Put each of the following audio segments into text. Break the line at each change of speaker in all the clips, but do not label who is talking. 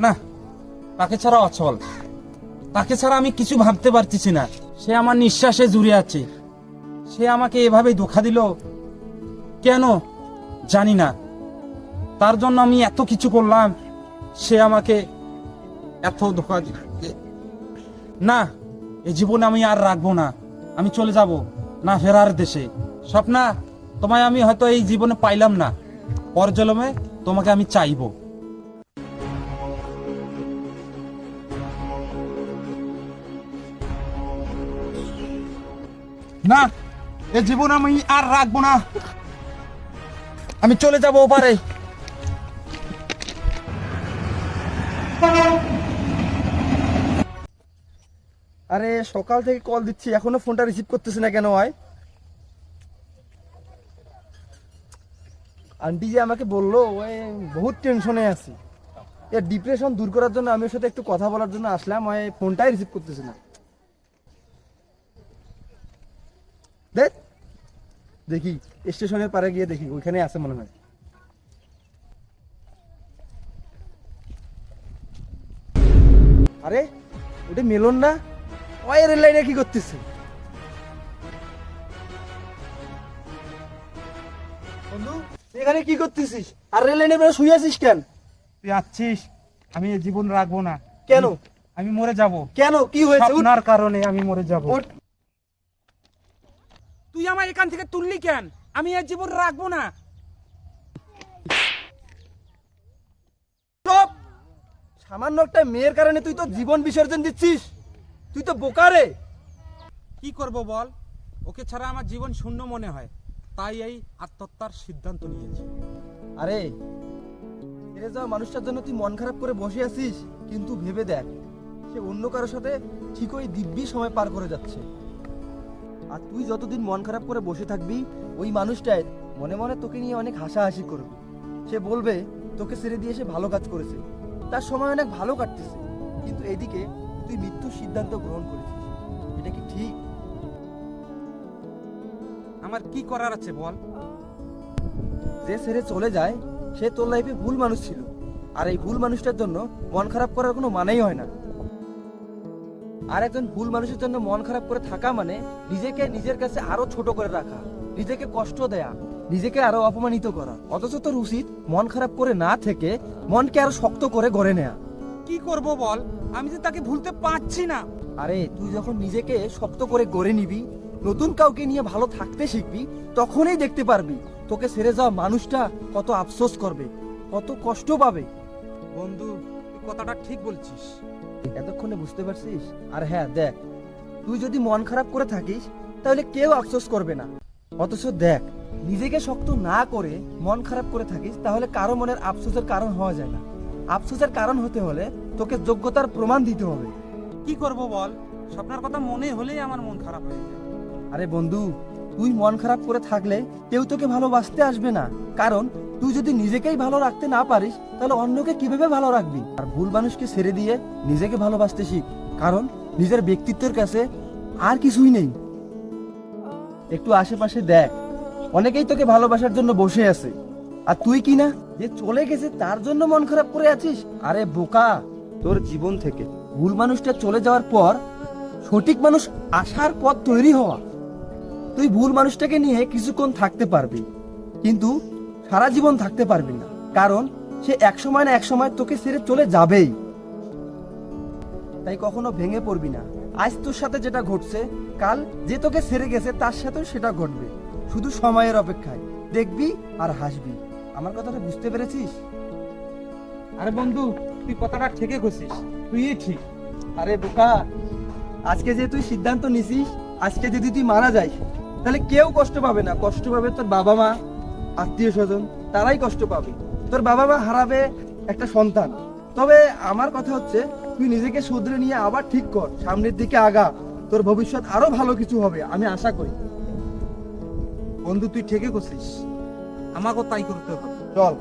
না, তাকে ছাড়া অচল। তাকে ছাড়া আমি কিছু ভাবতে পারতেছি না। সে আমার নিঃশ্বাসে জুড়ে আছে। সে আমাকে এভাবে ধোকা দিল? কেন? জানি না। তার জন্য আমি এত কিছু করলাম, সে আমাকে এত ধোকা না এই জীবন আমি আর রাখব না। আমি চলে যাব, না ফেরার দেশে। স্বপ্না, তোমায় আমি হয়তো এই জীবনে পাইলাম না। পরজলমে তোমাকে আমি চাইব। না, এ জীবন আমি আর রাখব না। আমি চলে যাব ওপারে।
আরে, সকাল থেকে কল দিচ্ছি, এখনও ফোনটা রিসিভ করতেছে না কেন হয় আন্টি যে আমাকে বলল, ওই বহুত টেনশনে আছি। এ ডিপ্রেশন দূর করার জন্য আমি ওর সাথে একটু কথা বলার জন্য আসলাম, ওই ফোনটাই রিসিভ করতেছে না। দেখ। দেখি স্টেশনের পারে গিয়ে দেখি ওইখানে আছে মনে হয়। আরে ওটা মেলন না? ওই রেল লাইনে কি করতেছে? বন্ধু এখানে কি করতেছিস? আর রেল লাইনে বেরো শুয়ে আছিস কেন?
তুই আছিস? আমি জীবন রাখব না।
কেন?
আমি মরে যাব।
কেন? কি হয়েছে? উঠ।
কারণে আমি মরে যাব। আমার এখান থেকে তুললি কেন? আমি এ জীবন রাখব না।
সামান্য একটা মেয়ের কারণে তুই তো জীবন বিসর্জন দিচ্ছিস। তুই তো বোকারে
কি করব বল? ওকে ছাড়া আমার জীবন শূন্য মনে হয়। তাই এই আত্মহত্যার সিদ্ধান্ত নিয়েছি।
আরে ছেড়ে যাওয়া মানুষটার জন্য তুই মন খারাপ করে বসে আছিস। কিন্তু ভেবে দেখ, সে অন্য কারোর সাথে ঠিক ওই দিব্যি সময় পার করে যাচ্ছে। আর তুই যতদিন মন খারাপ করে বসে থাকবি ওই মানুষটাই মনে মনে তোকে নিয়ে অনেক হাসাহাসি করবে। সে বলবে তোকে ছেড়ে দিয়ে সে ভালো কাজ করেছে। তার সময় অনেক ভালো কাটতেছে। কিন্তু এদিকে তুই মৃত্যুর সিদ্ধান্ত গ্রহণ করেছিস। এটা কি ঠিক?
আমার কি করার আছে বল?
যে ছেড়ে চলে যায় সে তোর লাইফে ভুল মানুষ ছিল। আর এই ভুল মানুষটার জন্য মন খারাপ করার কোনো মানেই হয় না। আর একজন ভুল মানুষের জন্য মন খারাপ করে থাকা মানে নিজেকে নিজের কাছে আরও ছোট করে রাখা নিজেকে কষ্ট দেয়া নিজেকে আরও অপমানিত করা। অথচ তোর উচিত মন খারাপ করে না থেকে মনকে আরও শক্ত করে গড়ে নেয়া।
কি করব বল? আমি যে তাকে ভুলতে পারছি না।
আরে তুই যখন নিজেকে শক্ত করে গড়ে নিবি নতুন কাউকে নিয়ে ভালো থাকতে শিখবি তখনই দেখতে পারবি তোকে ছেড়ে যাওয়া মানুষটা কত আফসোস করবে কত কষ্ট পাবে।
বন্ধু তুই কথাটা ঠিক বলছিস।
এতক্ষণে বুঝতে পারছিস? আর হ্যাঁ দেখ তুই যদি মন খারাপ করে থাকিস তাহলে কেউ আফসোস করবে না। অথচ দেখ নিজেকে শক্ত না করে মন খারাপ করে থাকিস তাহলে কারও মনের আফসোসের কারণ হওয়া যায় না। আফসোসের কারণ হতে হলে তোকে যোগ্যতার প্রমাণ দিতে হবে।
কি করব বল? স্বপ্নার কথা মনে হলেই আমার মন খারাপ হয়ে যায়।
আরে বন্ধু তুই মন খারাপ করে থাকলে কেউ তোকে ভালোবাসতে আসবে না। কারণ তুই যদি নিজেকেই ভালো রাখতে না পারিস, তাহলে অন্যকে কীভাবে ভালো রাখবি? আর ভুল মানুষকে ছেড়ে দিয়ে নিজেকে ভালোবাসতে শিখ। কারণ নিজের ব্যক্তিত্বের কাছে আর কিছুই নেই। একটু আশেপাশে দেখ। অনেকেই তোকে ভালোবাসার জন্য বসে আছে। আর তুই কি না? যে চলে গেছে, তার জন্য মন খারাপ করে আছিস? আরে বোকা, তোর জীবন থেকে। ভুল মানুষটা চলে যাওয়ার পর সঠিক মানুষ আসার পথ তৈরি হওয়া। তুই ভুল মানুষটাকে নিয়ে কিছুক্ষণ থাকতে পারবি কিন্তু সারা জীবন থাকতে পারবি না কারণ সে এক সময় না এক সময় তোকে ছেড়ে চলে যাবেই। তাই কখনো ভেঙে পড়বি না। আজ তোর সাথে যেটা ঘটছে কাল যে তোকে ছেড়ে গেছে তার সাথেও সেটা ঘটবে। শুধু সময়ের অপেক্ষায়। দেখবি আর হাসবি। আমার কথাটা বুঝতে পেরেছিস?
আরে বন্ধু তুই কথাটা ঠিকই করছিস তুই ঠিক।
আরে বোকা আজকে যে তুই সিদ্ধান্ত নিছিস আজকে যদি তুই মারা যাস তাহলে কেউ কষ্ট পাবে না। কষ্ট পাবে তোর বাবা মা, আত্মীয় স্বজন, তারাই কষ্ট পাবে। তোর বাবা মা হারাবে একটা সন্তান। তবে আমার কথা হচ্ছে, তুই নিজেকে শুধরে নিয়ে আবার ঠিক কর, সামনের দিকে আগা। তোর ভবিষ্যৎ আরও ভালো কিছু হবে, আমি আশা করি।
বন্ধু, তুই ঠিকই করছিস আমাকেও তাই করতে হবে।
চল।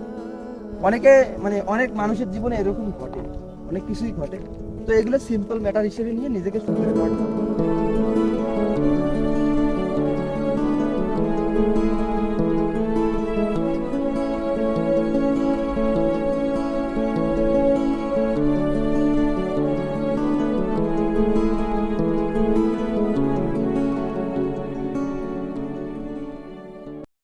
অনেকে মানে অনেক মানুষের জীবনে এরকমই ঘটে। অনেক কিছুই ঘটে। তো এগুলো সিম্পল ম্যাটার হিসেবে নিয়ে নিজেকে শুধরে নেওয়ার